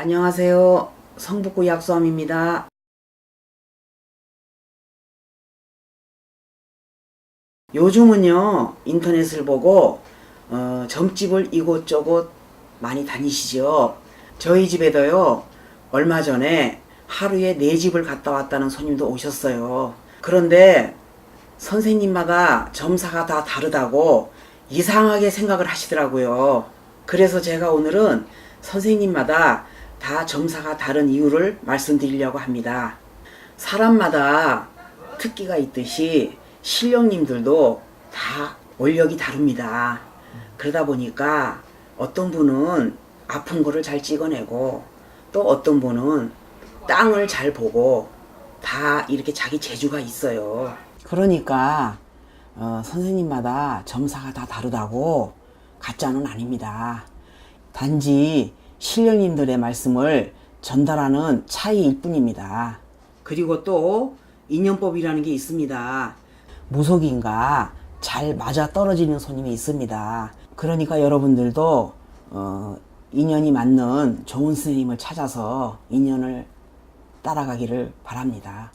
안녕하세요. 성북구 약수함입니다. 요즘은요, 인터넷을 보고, 어, 점집을 이곳저곳 많이 다니시죠. 저희 집에도요, 얼마 전에 하루에 네 집을 갔다 왔다는 손님도 오셨어요. 그런데 선생님마다 점사가 다 다르다고 이상하게 생각을 하시더라고요. 그래서 제가 오늘은 선생님마다 다 점사가 다른 이유를 말씀드리려고 합니다. 사람마다 특기가 있듯이 실령님들도 다 원력이 다릅니다. 그러다 보니까 어떤 분은 아픈 거를 잘 찍어내고 또 어떤 분은 땅을 잘 보고 다 이렇게 자기 재주가 있어요. 그러니까 어, 선생님마다 점사가 다 다르다고 가짜는 아닙니다. 단지 신령님들의 말씀을 전달하는 차이일 뿐입니다. 그리고 또 인연법이라는 게 있습니다. 무속인가 잘 맞아 떨어지는 손님이 있습니다. 그러니까 여러분들도 어, 인연이 맞는 좋은 스님을 찾아서 인연을 따라가기를 바랍니다.